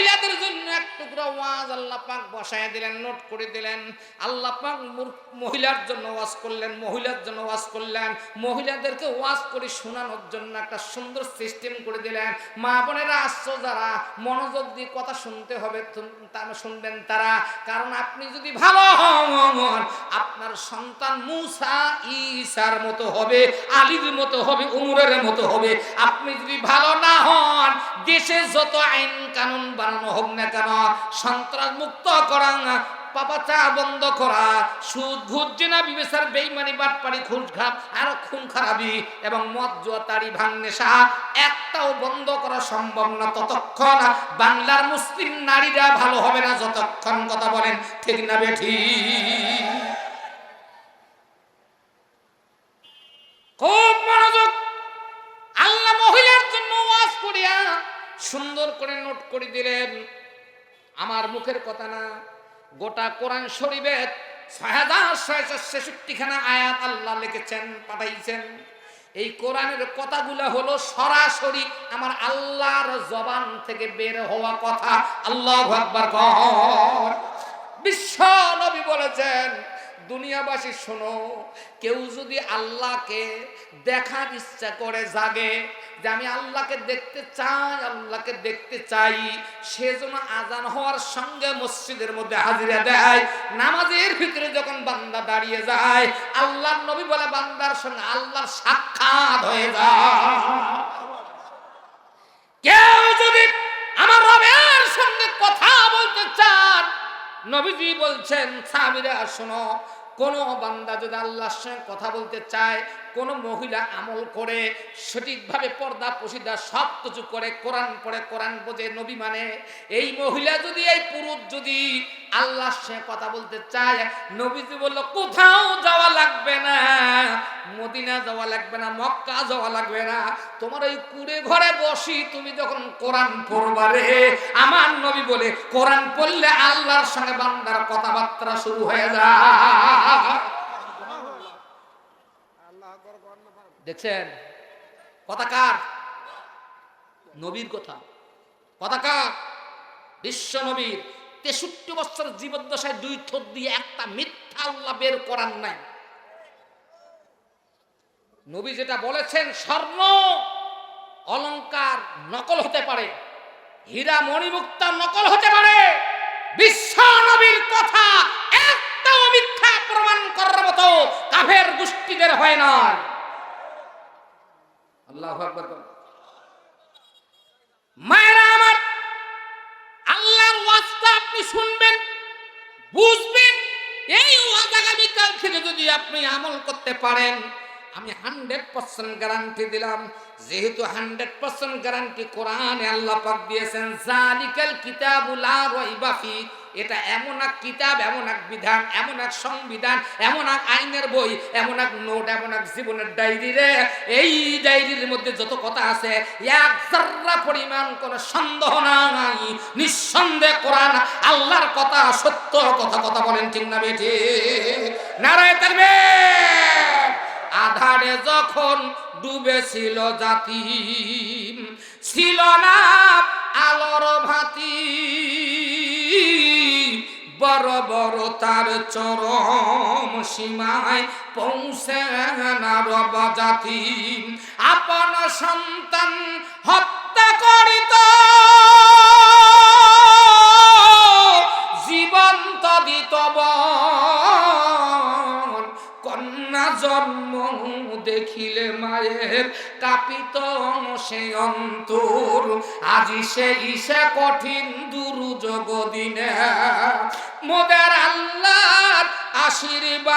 মহিলাদের জন্য এক টুকরো ওয়াজ আল্লাহ পাক বসায় দিলেন, নোট করে দিলেন। আল্লাহ পাক মহিলার জন্য ওয়াজ করলেন, মহিলার জন্য ওয়াজ করলেন। মহিলাদেরকে ওয়াজ করে শোনানোর জন্য একটা সুন্দর সিস্টেম করে দিলেন। মা বোনেরা আসছো যারা, মনোযোগ দিয়ে কথা শুনতে হবে শুনবেন তারা। কারণ আপনি যদি ভালো হন, আপনার সন্তান মুসা ঈসার মতো হবে, আলীর মতো হবে, উমরের মতো হবে। আপনি যদি ভালো না হন, দেশে যত আইন কানুন বানানো হোক না কেন, সন্ত্রাস মুক্ত করা বন্ধ করা, সুদ বিবেচার বেইমানি, বাটপাড়ি খাপ আরও খুন খারাপি এবং মদ, জুয়া, তাড়ি একটাও বন্ধ করা সম্ভব না ততক্ষণ। বাংলার মুসলিম নারীরা ভালো হবে না যতক্ষণ, কথা বলেন ঠিক না বেঠি? করে দিলেন। আমার মুখের কথা না, গোটা কোরআন শরীফের ছয় হাজার ছেষট্টিখানা আয়াত আল্লাহ লিখেছেন, পাঠাইছেন। এই কোরআনের কথাগুলো হলো সরাসরি আমার আল্লাহর জবান থেকে বের হওয়া কথা। আল্লাহ বিশ্ব নবী বলেছেন দুনিয়াবাসী, শোনো, কেউ যদি আল্লাহকে দেখার ইচ্ছা করে, জাগে যে আমি আল্লাহকে দেখতে চাই, আল্লাহকে দেখতে চাই সেজন্য আজান হওয়ার সঙ্গে মসজিদের মধ্যে হাজিরা দেয়, নামাজের ভিতরে যখন বান্দা দাঁড়িয়ে যায়, আল্লাহর নবী বলে বান্দার সঙ্গে আল্লাহর সাক্ষাৎ হয়ে যায়। কেউ যদি আমার রবের সঙ্গে কথা বলতে চান, নবীজি বলছেন, সাহাবীরা, শোনো কোন বান্দা যদি আল্লাহর সঙ্গে কথা বলতে চায় কোন মহিলা আমল করে, সঠিকভাবে পর্দা পশিদা সব কিছু করে, কোরআন পড়ে, কোরআন বোঝে, নবী মানে। এই মহিলা যদি, এই পুরুষ যদি আল্লাহর সঙ্গে কথা বলতে চায়, নবীজি বলল, কোথাও যাওয়া লাগবে না, মদিনা যাওয়া লাগবে না, মক্কা যাওয়া লাগবে না। তোমার ওই কুড়ে ঘরে বসি, তুমি যখন কোরআন পড়বারে আমার নবী বলে, কোরআন পড়লে আল্লাহর সঙ্গে বান্দার কথাবার্তা শুরু হয়ে যায়। দেখছেন? কথা কার? নবীর কথা। কথা কার? বিশ্ব নবীর। তেষট্টি বছর জীবদ্দশায় দুই ঠোঁট দিয়ে একটা মিথ্যা আল্লাহ বের করার নাই। নবী যেটা বলেছেন, স্বর্ণ অলঙ্কার নকল হতে পারে। হীরা মণিমুক্তা নকল হতে পারে। বিশ্ব নবীর কথা একটাও মিথ্যা প্রমাণ করার মতো কাফের গোষ্ঠীদের হয় না আল্লাহ মায়েরা আমার, আল্লাহর ওয়াজটা আপনি শুনবেন, বুঝবেন, এই ওয়াজ আগামীকাল থেকে যদি আপনি আমল করতে পারেন আমি হান্ড্রেড পার্সেন্ট গ্যারান্টি দিলাম। যেহেতু হান্ড্রেড পার্সেন্ট গ্যারান্টি কোরআনে আল্লাহ পাক দিয়েছেন, জালিকাল কিতাবুল এটা এমন এক কিতাব, এমন এক বিধান, এমন এক সংবিধান, এমন এক আইনের বই, এমন এক নোট, এমন এক জীবনের ডায়েরি রে। এই ডায়েরির মধ্যে যত কথা আছে, এক জাররা পরিমাণ কোনো সন্দেহ নাই। নিঃসন্দেহে কোরআন আল্লাহর কথা, সত্য কথা কথা বলেন ঠিক না বেঠে নারায় তাকবে আধারে যখন ডুবেছিল জাতি, ছিল না আলোর ভাতি। বড় বড় তার চরম সীমায় পৌঁছে না জাতি। আপন সন্তান হত্যা করিত। কাপিত সে অন্তর। আজি সে ইসে কঠিন দুরুযোগ দিনে মোদের আল্লাহর আশীর্বাদ।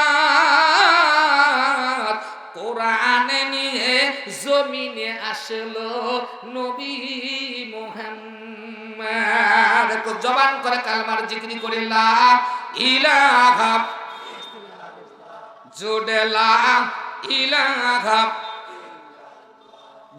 কোরআনে নিয়ে জমিনে আসলো নবী মোহাম্মদ। জবান করে কালমার জিক্রি করে লা জোডেলা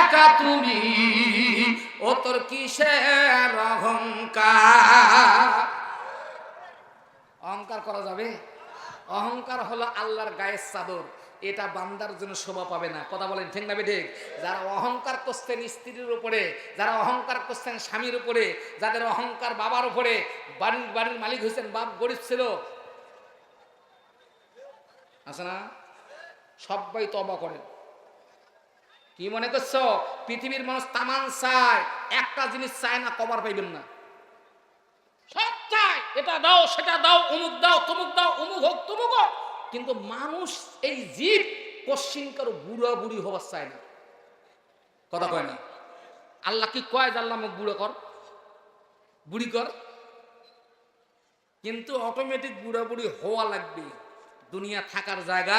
একা তুমি, ও তোর কিসের অহংকার? অহংকার করা যাবে? অহংকার হলো আল্লাহর গায়ের চাদর, এটা বান্দার জন্য শোভা পাবে না। কথা বলেন, ঠিক না ঠিক যারা অহংকার করছেন স্ত্রীর উপরে, যারা অহংকার করছেন স্বামীর উপরে, যাদের অহংকার বাবার উপরে, বাড়ির বাড়ির মালিক হয়েছেন, বাপ গরিব ছিল। আছে না? সবাই তবা করেন কি মনে করছ? পৃথিবীর মানুষ তামান চায়, একটা জিনিস চায় না, কবার পাইবেন না। সব চায়, এটা দাও, সেটা দাও, অমুক দাও, তমুক দাও, অমুক হোক, তমুক হোক। কিন্তু মানুষ এই জীব কশ্চিন কারও বুড়া বুড়ি হবার চায় না। কথা কয় না। আল্লাহ কি কয় যে আল্লাহ আমাকে বুড়ো কর? বুড়ি কর? কিন্তু অটোমেটিক বুড়া বুড়ি হওয়া লাগবে। দুনিয়া থাকার জায়গা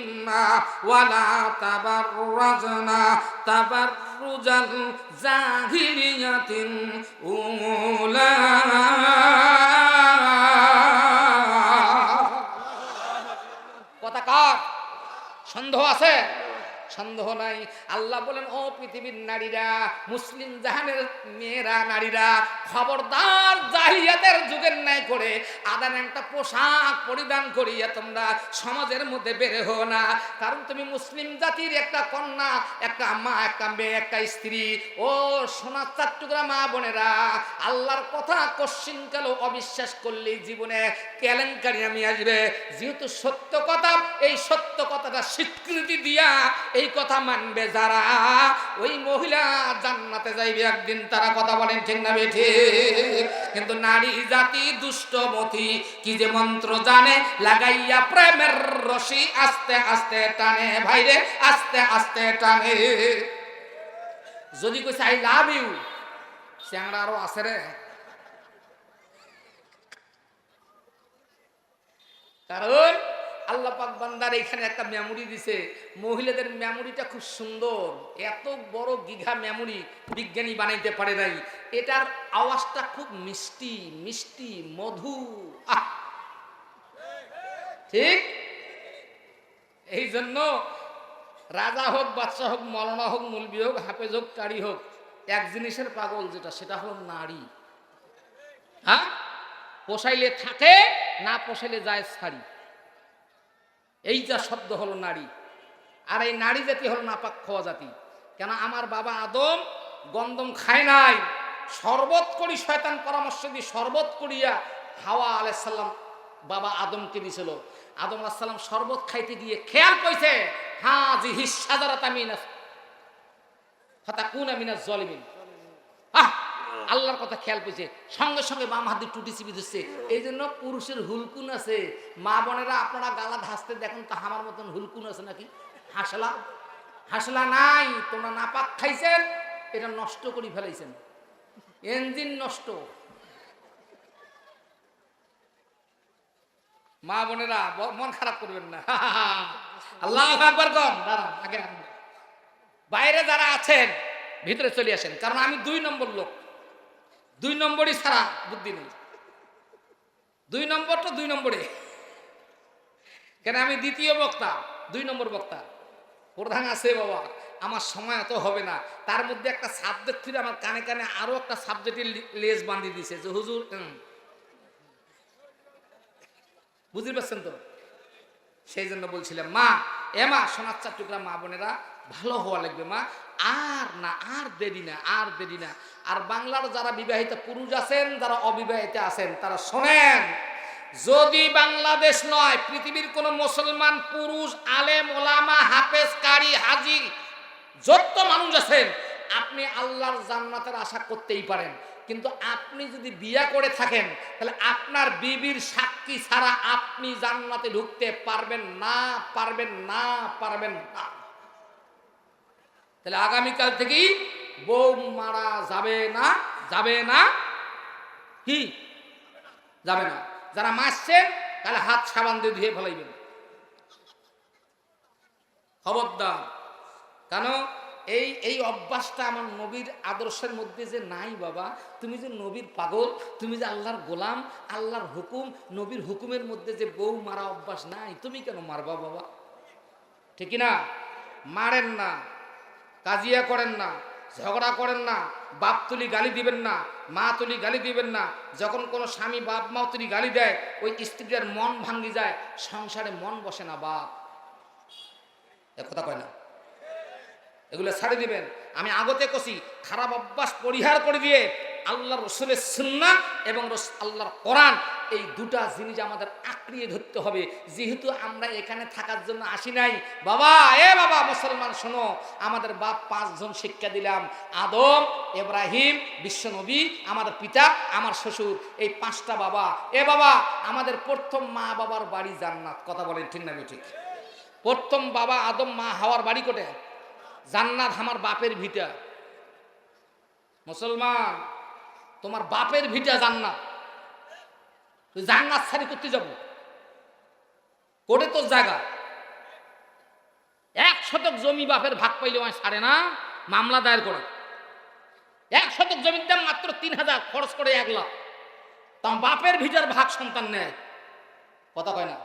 বুয়ুতিকুন্না ওয়ালা তাবাররুজাল জাহিলিয়াতিন উলা কথা কার সন্দেহ আছে? সন্দেহ নাই। আল্লাহ বলেন, ও পৃথিবীর নারীরা, মুসলিম জাহানের মেয়েরা, নারীরা, খবরদার জাহিয়াতের যুগের ন্যায় করে আদান একটা পোশাক পরিধান করিয়া তোমরা সমাজের মধ্যে বের হো না। কারণ তুমি মুসলিম জাতির একটা কন্যা, একটা মা, একটা মেয়ে, একটা স্ত্রী। ও সোনার চারটুকরা মা বোনেরা, আল্লাহর কথা কশ্চিনকাল অবিশ্বাস করলেই জীবনে কেলেঙ্কারি আমি আসবে। যেহেতু সত্য কথা, এই সত্য কথাটা স্বীকৃতি দিয়া এই কথা মানবে যারা। ওই মহিলা জান্নাতে যাইবে, একদিন তারা কথা বলেন, ঠিক না বেঠে কিন্তু নারী জাতি দুষ্টমতি কি যে মন্ত্র জানে? লাগাইয়া প্রেমের রশি আস্তে আস্তে টানে, ভাইরে, আস্তে আস্তে টানে। যদি কইছে, আই লাভ ইউ চ্যাংড়া আরও আছে রে। কারণ আল্লাহ পাক বান্দার এখানে একটা মেমোরি দিছে। মহিলাদের মেমোরিটা খুব সুন্দর। এত বড় গিঘা মেমোরি বিজ্ঞানী বানাইতে পারে নাই। এটার আওয়াজটা খুব মিষ্টি মিষ্টি, মধু! ঠিক? এই জন্য রাজা হোক বাচ্চা হোক, মলনা হোক, মুলবি হোক, হাফেজ হোক কারি হোক, এক জিনিসের পাগল যেটা, সেটা হলো নারী। হ্যাঁ? পোষাইলে থাকে, না পোষাইলে যায় ছাড়ি এইটা শব্দ হলো নারী, আর এই নারী জাতি হলো নাপাক খাওয়া জাতি। কেন আমার বাবা আদম গন্দম খায় নাই, শরবত করি শয়তান পরামর্শ দিয়ে শরবত করিয়া হাওয়া আলাইসাল্লাম বাবা আদমকে দিছিল। আদম আলাইসাল্লাম শরবত খাইতে গিয়ে খেয়াল কইছে হ্যাঁ জি হিসাদারাত আমিনাস ফাতা কুন আমিনাস জলিমিন। আহ! আল্লাহর কথা খেয়াল পেয়েছে সঙ্গে সঙ্গে বাম হাতে টুটি চিপি দিচ্ছে এই জন্য পুরুষের হুলকুন আছে। মা বোনেরা, আপনারা গালা ধাসতে দেখুন তো আমার মতন হুলকুন আছে নাকি? হাসলা? হাসলা নাই। তোমরা নাপাক খাইছেন, এটা নষ্ট করে ফেলাইছেন। এঞ্জিন নষ্ট। মা বোনেরা মন খারাপ করবেন না। আল্লাহ একবার কম দাঁড়ান, আগে বাইরে যারা আছেন, ভিতরে চলে আসেন। কারণ আমি দুই নম্বর লোক। দুই নম্বরই ছাড়া বুদ্ধি নেই। দুই নম্বর তো দুই নম্বরে। কেন আমি দ্বিতীয় বক্তা? দুই নম্বর বক্তা। প্রধান আছে বাবা, আমার সময় এত হবে না। তার মধ্যে একটা সাবজেক্ট ছিল, আমার কানে কানে আরও একটা সাবজেক্টের লেজ বাঁধিয়ে দিছে যে, হুজুর বুঝতে পারছেন তো? সেই জন্য বলছিলাম, মা, এ মা, সোনার চার টুকরা মা বোনেরা ভালো হওয়া লাগবে, মা। আর না, আর দেরি না, আর দেরি না। আর বাংলার যারা বিবাহিত পুরুষ আছেন, যারা অবিবাহিত আছেন, তারা শোনেন, যদি বাংলাদেশ নয়, পৃথিবীর কোন মুসলমান পুরুষ, আলেম, ওলামা, হাফেজ, কারি, হাজি, যত মানুষ আছেন, আপনি আল্লাহর জান্নাতের আশা করতেই পারেন। কিন্তু আপনি যদি বিয়া করে থাকেন, তাহলে আপনার বিবির সাক্ষী ছাড়া আপনি জান্নাতে ঢুকতে পারবেন না পারবেন না পারবেন না। তাহলে আগামীকাল থেকেই বউ মারা যাবে না যাবে না, কি? যাবে না। যারা মারছেন তাহলে হাত সাবান দিয়ে ধুয়ে ফেলাইবেন। খবরদার। কেন? এই এই অভ্যাসটা আমার নবীর আদর্শের মধ্যে যে নাই বাবা, তুমি যে নবীর পাগল, তুমি যে আল্লাহর গোলাম, আল্লাহর হুকুম, নবীর হুকুমের মধ্যে যে বউ মারা অভ্যাস নাই, তুমি কেন মারবা বাবা? ঠিক না মারেন না। কাজিয়া করেন না, ঝগড়া করেন না, বাপ তুলি গালি দিবেন না, মা তুলি গালি দিবেন না, যখন কোনো স্বামী বাপ মা তুলি গালি দেয়, ওই স্ত্রীদের মন ভাঙ্গি যায়, সংসারে মন বসে না বাপ। কথা কয় না। এগুলো ছাড়ে দিবেন। আমি আগতে কষি খারাপ অভ্যাস পরিহার করে দিয়ে আল্লাহ রসুলের সুন্না এবং আল্লাহর কোরআন, এই দুটা জিনিস আমাদের আঁকড়িয়ে ধরতে হবে। যেহেতু আমরা এখানে থাকার জন্য আসি নাই, বাবা, এ বাবা, মুসলমান, শোনো, আমাদের বাপ পাঁচজন শিক্ষা দিলাম। আদম এব্রাহিম বিশ্বনবী আমাদের পিতা, আমার শ্বশুর, এই পাঁচটা বাবা। এ বাবা, আমাদের প্রথম মা বাবার বাড়ি জান্নাত। কথা বলেন ঠিক না ঠিক? প্রথম বাবা আদম, মা হাওয়ার বাড়ি কোটে জান্নাত আমার বাপের ভিটা। মুসলমান, তোমার বাপের ভিটা জান্নাত। তুই জান্নাত সারি করতে যাব? কোটে তোর জায়গা। এক শতক জমি বাপের ভাগ পাইলে আমায় সারে না, মামলা দায়ের করে। এক শতক জমির দাম মাত্র তিন হাজার, খরচ করে এক লাখ। তার বাপের ভিটার ভাগ সন্তান নেয়। কথা কয় না?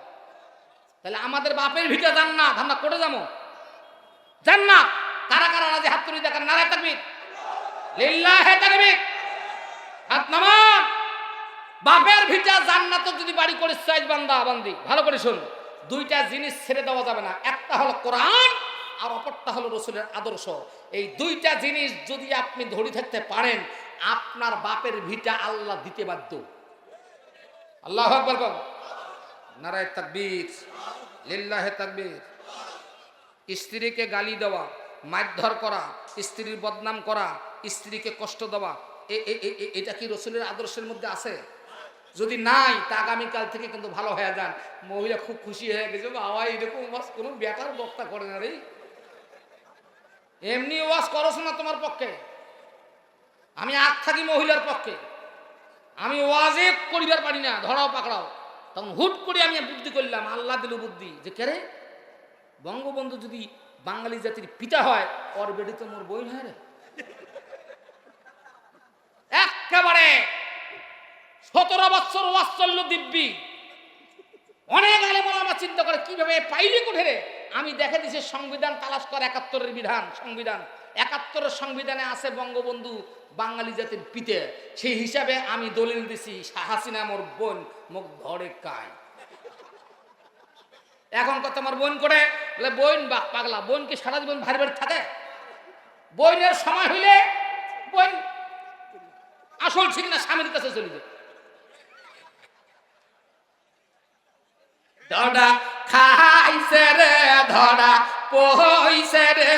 তাহলে আমাদের বাপের ভিটা জান্নাত, আমরা করে যাব? জান্নাত! কারা কারা রাজি? হাত তুলি দেখেন, নারায় তাকবীর। লিল্লাহে তাকবীর। হাত নামান। বাপের ভিটা জান্নাত যদি বাড়ি করে সাইজ বান্দা, বান্দি। ভালো করে শুন। দুইটা জিনিস ছেড়ে দেওয়া যাবে না। একটা হলো কোরআন, আর অপরটা হলো রসুলের আদর্শ। এই দুইটা জিনিস যদি আপনি ধরে থাকতে পারেন, আপনার বাপের ভিটা আল্লাহ দিতে বাধ্য। আল্লাহ আকবর কম নারায় তাকবীর। লিল্লাহে তাকবীর। স্ত্রীকে গালি দেওয়া। মারধর করা, স্ত্রীর বদনাম করা, স্ত্রীকে কষ্ট দেওয়া এটা কি রসুলের আদর্শের মধ্যে আছে? যদি নাই, তা আগামীকাল থেকে কিন্তু ভালো হয়ে যান। মহিলা খুব খুশি হয়ে গেছে, বাবা এরকম ওয়াজ কোনো বেটার বক্তা করে না রে। এমনি ওয়াজ করছ না তোমার পক্ষে। আমি আগ থাকি মহিলার পক্ষে। আমি ওয়াজে করিবার পারি না, ধরাও পাকড়াও। তখন হুট করে আমি বুদ্ধি করলাম, আল্লাহ দিল বুদ্ধি। যে কেরে বঙ্গবন্ধু যদি বাঙালি জাতির পিতা হয়। ওর বেডি তো মোর বই হয় রে। একেবারে সতেরো বছর ওয়াৎসল্য দিব্যি। অনেক আলেমন আমার চিন্তা করে কীভাবে পাইলে কোঠে রে? আমি দেখে দিছি সংবিধান তালাশ করে একাত্তরের বিধান সংবিধান। একাত্তরের সংবিধানে আছে বঙ্গবন্ধু বাঙালি জাতির পিতে। সেই হিসাবে আমি দলিল দিছি হাসিনা মোর বোন মুখ ধরে কায় এখন কত আমার বোন করে বলে, বোন বা পাগলা, বোন কি সারা জীবন ভারী ভারী থাকে? বোনের সময় হইলে বোন আসল ঠিক না, স্বামীর কাছে চলে যায়। ধরা খাইছে রে, ধরা পইছে রে,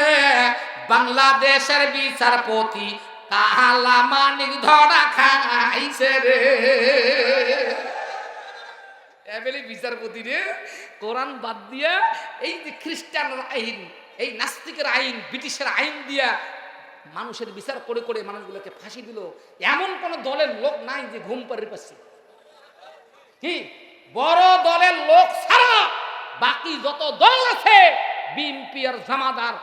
বাংলাদেশের বিচারপতি কালা মানিক ধরা খাইছে রে। এবেলি বিচারপতি রে কোরআন বাদ দিয়া এই যে খ্রিস্টানের আইন, এই নাস্তিকের আইন, ব্রিটিশের আইন দিয়া মানুষের বিচার করে করে মানুষগুলোকে ফাঁসি দিল, এমন কোন দলের লোক নাই যে ঘুম পাড়ির পাচ্ছে। কি? বড় দলের লোক ছাড়া বাকি যত দল আছে, বিএনপি আর জামাদার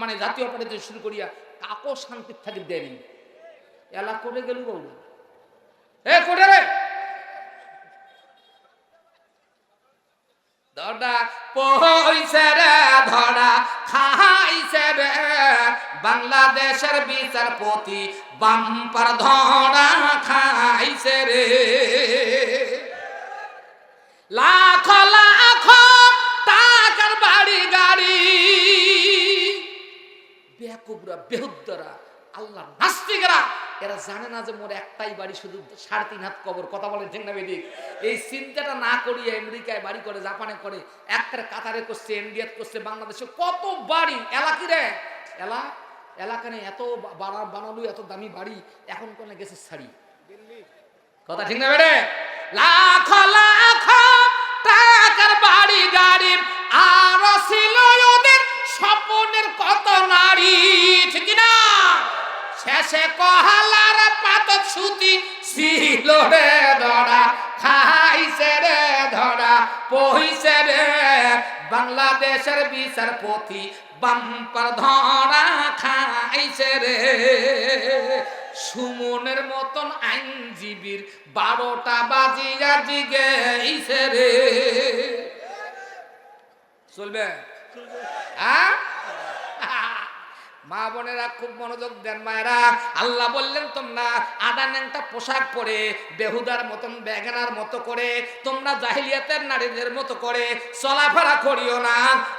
মানে জাতীয় পার্টি থেকে শুরু করিয়া কাকো শান্তির থাকি দেয়নি। এলা করে গেল বউ এ করে রে! ধরা পয়সা রে ধরা খাইছে রে। বাংলাদেশের বিচারপতি বাম্পার ধরা খাইছে রে। লাখ লাখ টাকার বাড়ি গাড়ি। বেকুবরা, বেহুদ্দরা আল্লাহ নাস্তিকরা এরা জানে না যে মোর একটাই বাড়ি, শুধু সাড়ে তিন হাত কবর। কথা বলে ঠিক না বেদিক এই চিন্তাটা না করিয়ে আমেরিকায় বাড়ি করে, জাপানে করে একটা কাতারে করছে, ইন্ডিয়াত করছে, বাংলাদেশে কত বাড়ি? এলা কি রে? এলা? এলাকা নেই এত বাড়া বানালো, এত দামি বাড়ি, এখন কোনে গেছে শাড়ি কথা ঠিক না বেড়ে লাখ লাখ টাকার বাড়ি গাড়ি আর ছিল ওদের স্বপ্নের কত নারী, ঠিক শেষে কহালার পাত সুতি ছিল রে ধরা, খাইছে রে ধরা, পহিছে রে বাংলাদেশের বিচারপতি, বাম্পার ধরা খাইছে রে। সুমনের মতন আইনজীবীর বারোটা বাজিয়া জিগেইছে রে। চলবে? হ্যাঁ মা বোনেরা খুব মনোযোগ দেন মায়েরা। আল্লাহ বললেন, তোমরা আদা, ন্যাংটা পোশাক পরে, বেহুদার মতন বেগানার মতো করে, তোমরা জাহিলিয়াতের নারীদের মতো করে চলাফেরা করিও না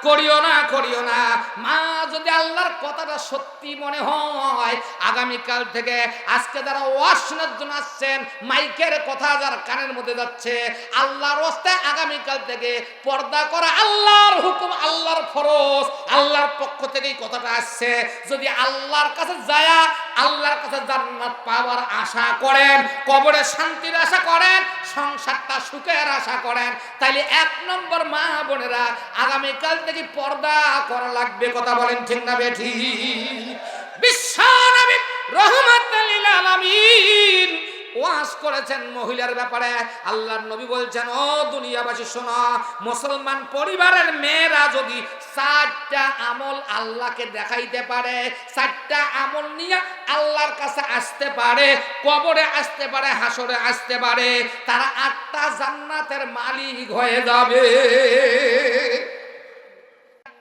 করিও না করিও না। মা, যদি আল্লাহর কথাটা সত্যি মনে হয়, আগামীকাল থেকে আজকে যারা ওয়াজ শোনার জন্য আসছেন, মাইকের কথা যার কানের মধ্যে যাচ্ছে, আল্লাহর রাস্তায় আগামীকাল থেকে পর্দা করা আল্লাহর হুকুম, আল্লাহর ফরজ, আল্লাহর পক্ষ থেকেই কথাটা আসছে। যদি আল্লাহর কাছে যায়া, আল্লাহর কাছে জান্নাত পাওয়ার আশা করেন, কবরে শান্তির আশা করেন, সংসারটা সুখের আশা করেন, তাইলে এক নম্বর মা বোনেরা আগামীকাল থেকে পর্দা করা লাগবে, কথা বলেন ঠিক না বেঠি? বিশ্বনবী রহমত আলামিন ওয়াজ করেছেন মহিলার ব্যাপারে। আল্লাহর নবী বলছেন, ও দুনিয়াবাসী, শোনো, মুসলমান পরিবারের মেয়েরা যদি চারটা আমল আল্লাহকে দেখাইতে পারে, চারটা আমল নিয়ে আল্লাহর কাছে আসতে পারে, কবরে আসতে পারে, হাসরে আসতে পারে, তারা আটটা জান্নাতের মালিক হয়ে যাবে।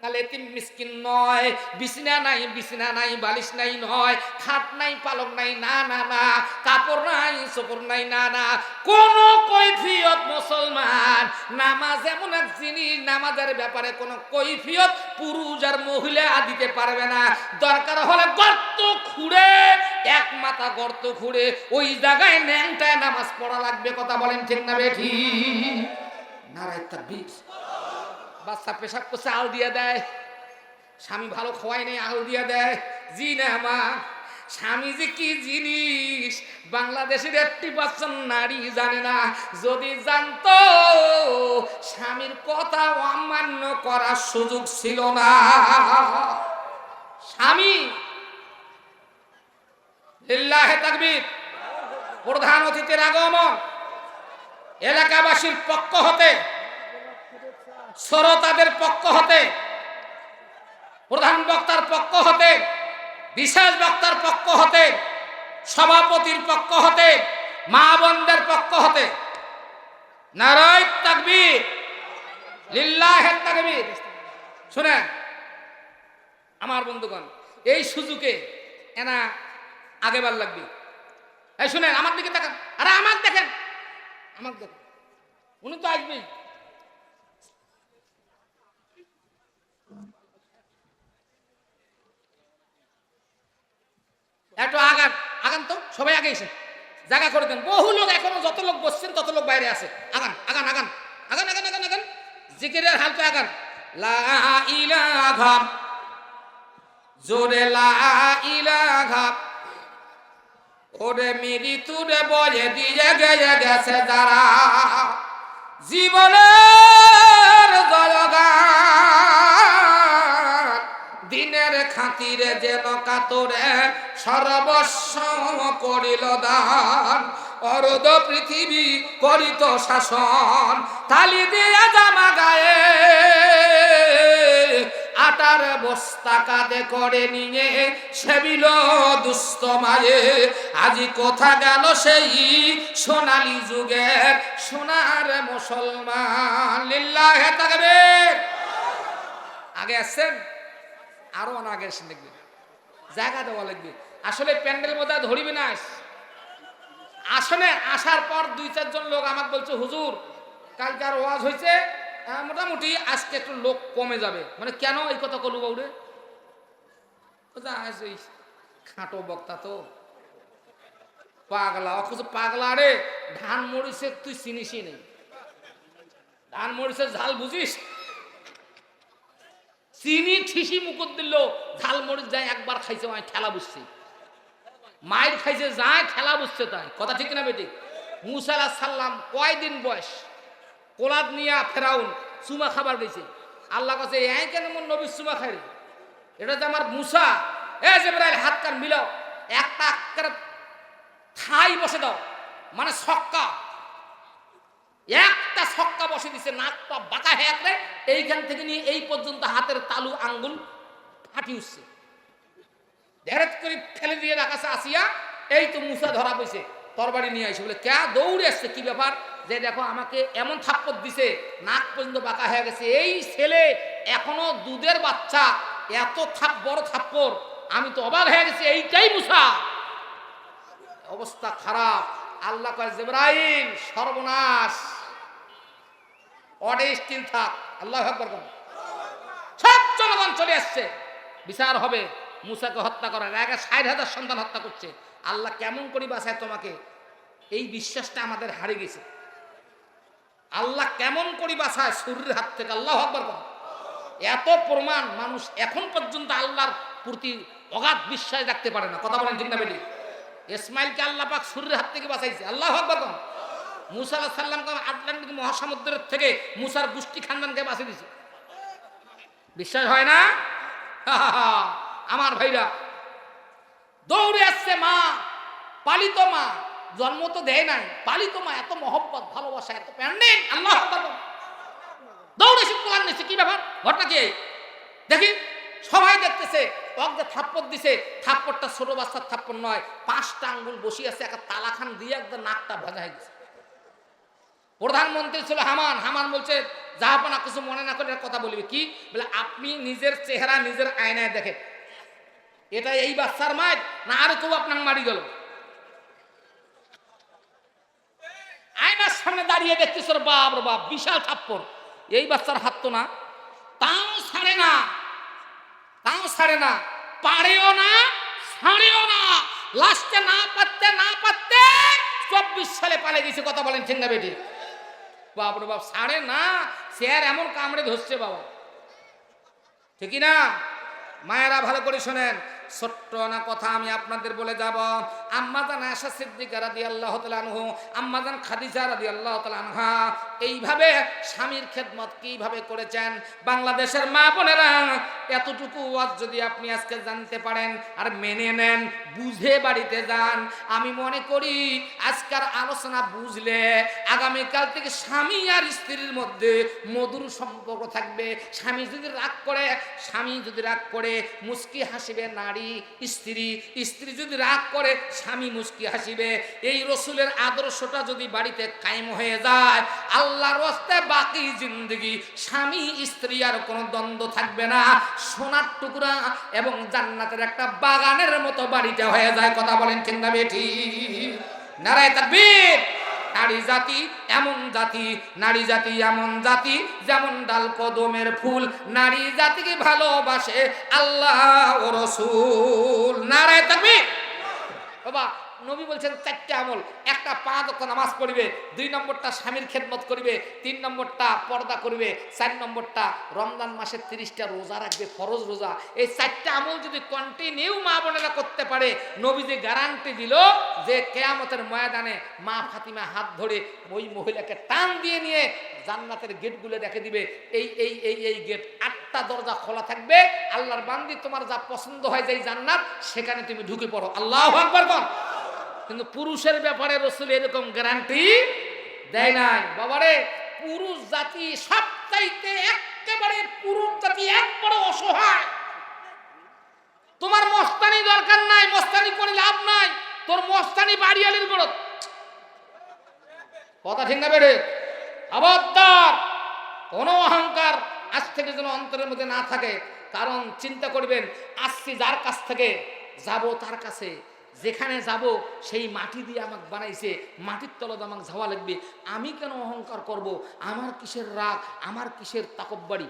কালে এতিম মিসকিন নয়, বিছনা নাই বিছনা নাই, বালিশ নাই নয়, খাট নাই, পালক নাই, না না না, কাপড় নাই, চোপড় নাই, না না। কোন কৈফিয়ত মুসলমান, নামাজ এমন এক জিনিস, নামাজের ব্যাপারে কোন কৈফিয়ত পুরুষ আর মহিলা দিতে পারবে না। দরকার হলে গর্ত খুঁড়ে, এক মাথা গর্ত খুঁড়ে, ওই জায়গায় ন্যাংটায় নামাজ পড়া লাগবে, কথা বলেন ঠিক না, বেঠি? নারায় তাকবীর। বাচ্চা পেশাব করছে আল দিয়ে দেয়। স্বামী ভালো খাওয়াই নেই আল দিয়ে দেয়। জি না, মা। স্বামী যে কি জিনিস? বাংলাদেশের একটি পার্সেন্ট নারী জানে না। যদি জানতো, স্বামীর কথা অমান্য করার সুযোগ ছিল না। স্বামী, লিল্লাহে প্রধান অতিথির আগমন। এলাকাবাসীর পক্ষ হতে শ্রোতাদের পক্ষ হতে, প্রধান বক্তার পক্ষ হতে, বিশেষ বক্তার পক্ষ হতে, সভাপতির পক্ষ হতে, মা বোনদের পক্ষ হতে শুনেন, আমার বন্ধুগণ, এই সুযোগে এনা আগেবার লাগবে। এই শুনেন, আমার দিকে তাকান। আরে, আমাকে দেখেন। আমাকে দেখেন। উনি তো আসবেই। একটু আগান আগান তো, সবাই আগে এসে। জায়গা করে দেন। বহু লোক এখনও যত লোক বসছেন, তত লোক বাইরে আছে। আগান আগান আগান আগান আগান আগান আগান। জিকিরের হালকা আগান। লা জোরে লা ইলাহা। ওরে মৃত্যুরে বলে দিয়ে গেয়ে গেছে যারা। জীবনের জয়গান। দিনের খাতিরে যেন কাতরে সর্বস্ব করিল দান, অরদ পৃথিবী করিত শাসন, তালি দিয়া জামা গায়ে আটার বস্তা কাঁধে করে নিয়ে সেবিল দুস্থ মায়ে। আজি কোথা গেল সেই সোনালি যুগের সোনার মুসলমান? লিল্লাহে থাকবে আগে আসছেন? আরও অনেক আগে এসে দেখবে। জায়গা দেওয়া লাগবে। আসলে প্যান্ডেল বোধহয় ধরিবে না আসলে আসার পর দুই, চারজন লোক আমাকে বলছে, হুজুর, কালকে আর ওয়াজ হয়েছে মোটামুটি আজকে একটু লোক কমে যাবে। মানে কেন এই কথা কলু বাউরে খাটো বক্তা তো। পাগলা, অথচ পাগলা রে, ধান মরিচের তুই চিনিসই নেই। ধান মরিচের ঝাল বুঝিস? চিনি ঠিসি মুকুট দিল ঝালমরিচ যায় একবার খাইছে মায় খেলা বুঝছে মায়ের খাইছে, যায় ঠেলা বুঝছে তাই। কথা ঠিক না বেটি? মুসা আলাহ সাল্লাম কয়দিন বয়স? কোলাদ নিয়া ফেরাউন চুমা খাবার গেছে আল্লাহ কাছে এ কেন মন নবী চুমা খাই এটা যে আমার মুসা, এ যে জেবরাইল, হাত কান মিলাও, একটা আক্কার ঠাই বসে দাও মানে ছক্কা। একটা ছক্কা বসে দিছে, নাক পা বাঁকা হয়ে এইখান থেকে নিয়ে এই পর্যন্ত হাতের তালু, আঙ্গুল ফাটি উঠছে। ডেরেট করে ফেলে দিয়ে রাখাছে আসিয়া, এই তো মুসা ধরা পড়ছে, তরবারি নিয়ে আসে বলে ক্যা দৌড়ে আসছে? কি ব্যাপার? যে দেখো আমাকে এমন থাপ্পড় দিছে, নাক পর্যন্ত বাঁকা হয়ে গেছে। এই ছেলে এখনও দুধের বাচ্চা, এত থাপ, বড় থাপ্পড়, আমি তো অবাক হয়ে গেছি, এইটাই মুসা। অবস্থা খারাপ। আল্লাহ কয়, জেব্রাইল, সর্বনাশ! অডে স্টিল থাক। আল্লাহ আকবর কোন সব জনগণ চলে আসছে। বিচার হবে। মুসাকে হত্যা করার আগে ষাট হাজার সন্তান হত্যা করছে। আল্লাহ কেমন করি বাঁচায় তোমাকে? এই বিশ্বাসটা আমাদের হারিয়ে গেছে। আল্লাহ কেমন করি বাঁচায়? শরীরের হাত থেকে আল্লাহ আকবর কোন এত প্রমাণ মানুষ এখন পর্যন্ত আল্লাহর প্রতি অগাধ বিশ্বাস রাখতে পারে না। কথা বলেন ঠিক না বেটি ইসমাইলকে আল্লাহ পাক শরীরের হাত থেকে বাঁচাইছে। আল্লাহ আকবর মুসা আল্লাহ সাল্লামকে আটলান্টিক মহাসমুদ্রের থেকে মুসার গোষ্ঠী খানদানকে বাঁচিয়ে দিছে। বিশ্বাস হয় না? আমার ভাইরা, দৌড়ে আসছে মা, পালিত মা, জন্ম তো দেয় নাই, পালিত মা, এত মহব্বত, ভালোবাসা, এত প্যান্ডেন আল্লাহ। দৌড়ে এসে কোলান নিচ্ছে কি ব্যাপার? ঘটনা কি? দেখি, সবাই দেখতেছে অগ্রে থাপ্পড় দিছে, থাপ্পড়টা ছোট বাচ্চার থাপ্পড় নয়, পাঁচটা আঙ্গুল বসিয়ে আছে, একটা তালাখান দিয়ে একদম নাকটা ভাজা হয়ে গেছে। প্রধানমন্ত্রী ছিল হামান। হামান বলছে জাহাপনা কিছু মনে না করে কথা বলবে। কি? বলে, আপনি নিজের চেহারা, নিজের আয়নায় দেখেন। এটা এই বাচ্চার মায়ের না আরও কেউ আপনার মারি গেল আয়নার সামনে দাঁড়িয়ে দেখতেছ বাপ রে বাপ, বিশাল থাপ্পড়। এই বাচ্চার হাত তো না। তাও ছাড়ে না। তাও ছাড়ে না। পারেও না, ছাড়েও না। লাস্টে না পারতে না পারতে চব্বিশ সালে পালে গেছে। কথা বলেন ঠিক বেটি বাপরে বাপ সাড়ে না, সে আর এমন কামড়ে ধরছে বাবা। ঠিকই না? মায়েরা ভালো করে শোনেন। ছোট্ট না কথা আমি আপনাদের বলে যাব। আম্মাজান আশা সিদ্দিকা রাদি আল্লাহ তালানহু আম্মাজান খাদিজা রাদি আল্লাহ তালানহা এইভাবে স্বামীর খেদমত কীভাবে করেছেন? বাংলাদেশের মা বোনেরা, এতটুকু যদি আপনি আজকে জানতে পারেন আর মেনে নেন, বুঝে বাড়িতে যান। আমি মনে করি আজকের আলোচনা বুঝলে আগামীকাল থেকে স্বামী আর স্ত্রীর মধ্যে মধুর সম্পর্ক থাকবে। স্বামী যদি রাগ করে, স্বামী যদি রাগ করে, মুস্কি হাসিবে নারী, স্ত্রী স্ত্রী যদি রাগ করে স্বামী মুস্কি হাসিবে, এই রসুলের আদর্শটা যদি বাড়িতে কায়েম হয়ে যায়, আল্লাহর হস্তে বাকি জিন্দগি, স্বামী, স্ত্রী আর কোনো দ্বন্দ্ব থাকবে না। সোনার টুকরা এবং জান্নাতের একটা বাগানের মতো বাড়িটা হয়ে যায়, কথা বলেন চিন্তা বেঠি? নারায় তাকবীর! নারী জাতি এমন জাতি, নারী জাতি এমন জাতি, যেমন ডাল কদমের ফুল, নারী জাতিকে ভালোবাসে আল্লাহ রসুল। নারায় তাকবীর! বাবা, নবী বলছেন চারটে আমল। একটা পাঁচ অক্ষ নামাজ পড়বে, দুই নম্বরটা স্বামীর খেদমত করবে, তিন নম্বরটা পর্দা করবে, চার নম্বরটা রমজান মাসের তিরিশটা রোজা রাখবে, ফরজ রোজা। এই চারটা আমল যদি কন্টিনিউ মা বোনেরা করতে পারে নবী যে গ্যারান্টি দিল যে কেয়ামতের ময়দানে মা ফাতিমা হাত ধরে ওই মহিলাকে টান দিয়ে নিয়ে জান্নাতের গেটগুলো দেখে দিবে, এই এই এই এই গেট আটটা দরজা খোলা থাকবে, আল্লাহর বান্দি তোমার যা পছন্দ হয় যেই জান্নাত, সেখানে তুমি ঢুকে পড়ো। আল্লাহ কিন্তু পুরুষের ব্যাপারে রসুল এরকম গ্যারান্টি দেয় নাই। বাবারে, পুরুষ জাতি সবচাইতে একেবারে পুরুষ জাতি একবারে অসহায়। তোমার মস্তানি দরকার নাই, মস্তানি করে লাভ নাই। তোর মস্তানি বাড়িয়ালির বড়। কথা ঠিক না বেড়ে? আবদ্দার কোনো অহংকার আজ থেকে যেন অন্তরের মধ্যে না থাকে, কারণ চিন্তা করবেন, আসছি যার কাছ থেকে, যাব তার কাছে। যেখানে যাব, সেই মাটি দিয়ে আমাকে বানাইছে, মাটির তলত আমাকে যাওয়া লাগবে। আমি কেন অহংকার করব? আমার কিসের রাগ? আমার কিসের তাকব্বাড়ি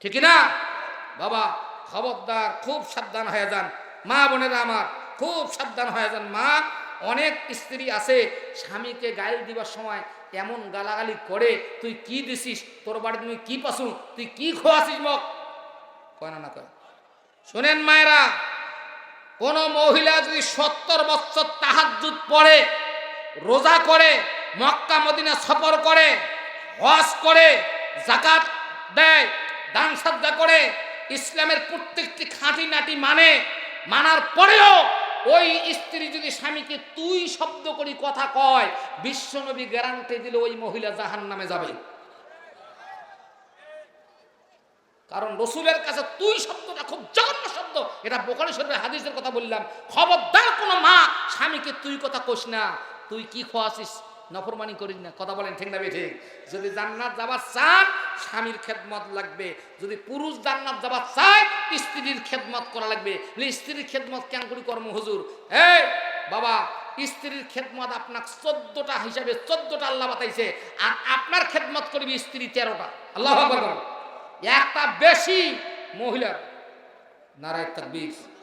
ঠিক না? বাবা, খবরদার, খুব সাবধান হয়ে যান। মা বোনেরা আমার, খুব সাবধান হয়ে যান। মা, অনেক স্ত্রী আছে, স্বামীকে গাইল দিবার সময় এমন গালাগালি করে, তুই কি দিছিস? তোর বাড়ি তুমি কি পাসু তুই কি খোয়াছিস মক? কয় না না, কয়। শোনেন মায়েরা, কোন মহিলা যদি সত্তর বছর তাহাজ্জুদ পড়ে, রোজা করে, মক্কা, মদিনা সফর করে, হজ করে জাকাত দেয়, দান সাজ্জা করে, ইসলামের প্রত্যেকটি খাঁটি নাটি মানে মানার পরেও ওই স্ত্রী যদি স্বামীকে তুই শব্দ করি কথা কয়, বিশ্বনবী গ্যারান্টি দিলে ওই মহিলা জাহান নামে যাবে। কারণ রসুলের কাছে তুই শব্দটা খুব জঘন্য শব্দ। এটা বোকারি শরীরের হাদিসের কথা বললাম। খবরদার কোনো মা স্বামীকে তুই কথা কোস না। তুই কি খোয়াছিস? নফরমানি করিস না, কথা বলেন ঠিক না ঠিক। যদি জান্নাত যাবার চান, স্বামীর খেদমত লাগবে। যদি পুরুষ জান্নাত যাবার চায়, স্ত্রীর খেদমত করা লাগবে। স্ত্রীর খেদমত কেন করি কর্ম, হুজুর? এই, বাবা, স্ত্রীর খেদমত আপনার চোদ্দটা হিসাবে, চোদ্দটা আল্লাহ বাতাইছে। আর আপনার খেদমত করবি স্ত্রী তেরোটা। আল্লাহ। একটা বেশি মহিলার। নারায় তাকবীর।